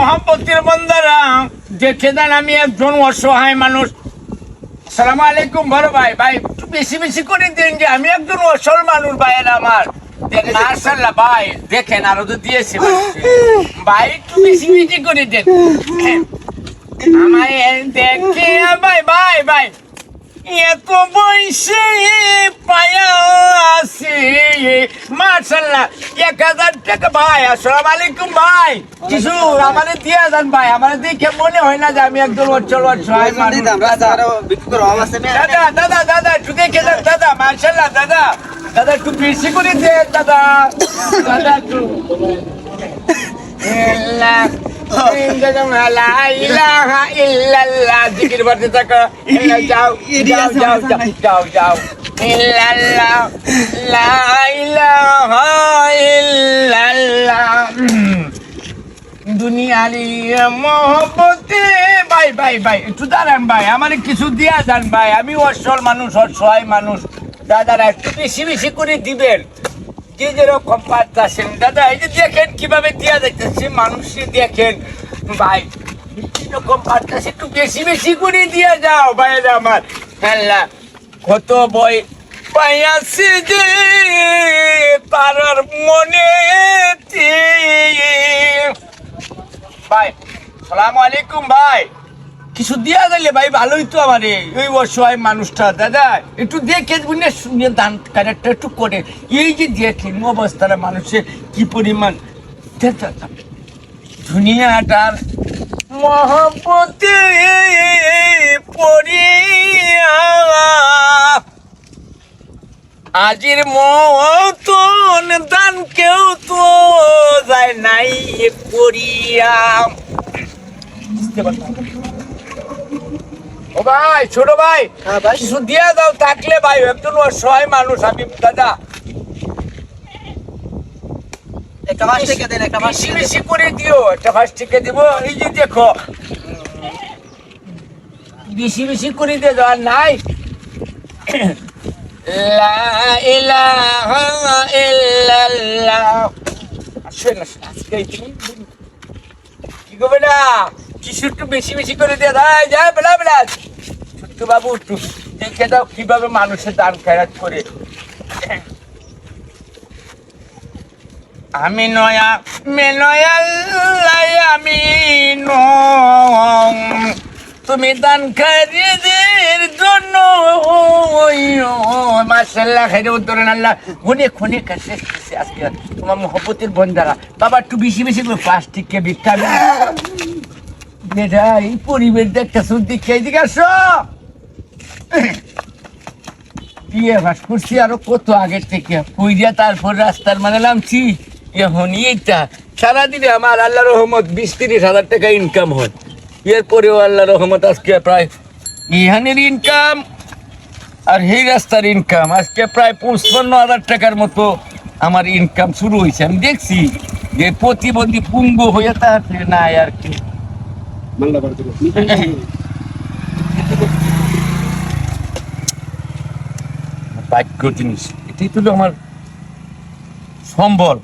মহাপতির বন্দারা দেখে দেন আমি একজন অসহায় মানুষ। সালাম আলাইকুম বড় ভাই। ভাই একটু বেশি বেশি করে দিন যে আমি একজন অসল মানুষ ভাইয়ের আমার। মার্শাল্লাহ ভাই দেখেন আরও তো দিয়েছে ভাই একটু বেশি বেশি করে দেন। আমায় দেখে ভাই ভাই ভাই। এত বয়সে পায়া আছে। মার্শাল্লাহ এক হাজার টাকা ভাই আসসালাম আলাইকুম ভাই। কিছু আমাদের দিয়ে যান ভাই আমার দেখে মনে হয় না যে আমি একজন অচল অসহায় দাদা দাদা দাদা দাদা একটু দেখে যান দাদা মার্শাল্লাহ দাদা। দাদা একটু বেশি করে দেন দাদা। দাদা একটু। দুনিয়ারি মহব্বতে ভাই ভাই ভাই একটু দাঁড়ান ভাই আমার কিছু দিয়া যান ভাই আমি অসল মানুষ অসহায় মানুষ দাদারা একটু বেশি বেশি করে দিবেন যে যেরকম পাচ্ছেন দাদা, এই যে দেখেন কীভাবে দিয়া যাইতেছে, মানুষকে দেখেন। ভাই, কীরকম পাচ্ছেন একটু বেশি বেশি করে দিয়ে যাও ভাইরা আমার। হ্যাঁ কত বই পাইয়াছি যে পারার মনে ভাই, সালাম আলাইকুম, ভাই। কিছু দিয়া গেলে ভাই ভালোই তো আমার। এই অসহায় মানুষটা, দাদা, একটু দেখে শুনে দান কারেক্টটা একটু করে। এই যে দেখেন অবস্থাটা মানুষের কি পরিমাণ। দুনিয়াটার মহব্বতে পড়িয়া আজির মতন দান কেউ তো যায় নাই করিয়া বুঝতে পারলাম। ও ভাই ছোট ভাই হ্যাঁ ভাই। কিছু দিয়ে দাও থাকলে ভাই একজন অসহায় মানুষ আমি দাদা। একটা মাস থেকে দেন একটা মাস বেশি করে দিও একটা থেকে দিব। এই যে দেখো। বেশি বেশি করে দিয়ে দাও আর নাই। লা ইলাহা ইল্লাল্লাহ। আসেন আসেন আজকে কি করবে না কিছু একটু বেশি বেশি করে দিয়ে দাও। যায় বেলা বেলা। ছোট্ট বাবু, একটু দেখে দাও কীভাবে মানুষের দান খেরাত করে। আমি নয়া, মে নয়াল্লাই আমি তুমি দান খারিদের জন্য মাসাল্লাহ খাইরে উত্তরেন আল্লাহ। খুনে খুনে, কাছে আজকে তোমার মহব্বতের বন্ধারা। বাবা, একটু বেশি বেশি করে প্লাস্টিককে ভিক্ষা এটা এই পরিবেশ দেখতে শুনতে খেয়ে দিকে আসো। বিয়ে ভাস করছি আরও কত আগের থেকে। পুইরা তারপর রাস্তার মানে নামছি, এখনই এইটা। সারাদিনে আমার আল্লাহ রহমত বিশ তিরিশ হাজার টাকা ইনকাম হয়। এরপরেও আল্লাহ রহমত আজকে প্রায় ইহানের ইনকাম আর এই রাস্তার ইনকাম আজকে প্রায় পঁচপান্ন হাজার টাকার মতো আমার ইনকাম শুরু হয়েছে। আমি দেখছি যে প্রতিবন্ধী পুঙ্গ হয়ে তাতে নাই আর কি। বাক্য জিনিস। এটাই হলো আমার সম্বল।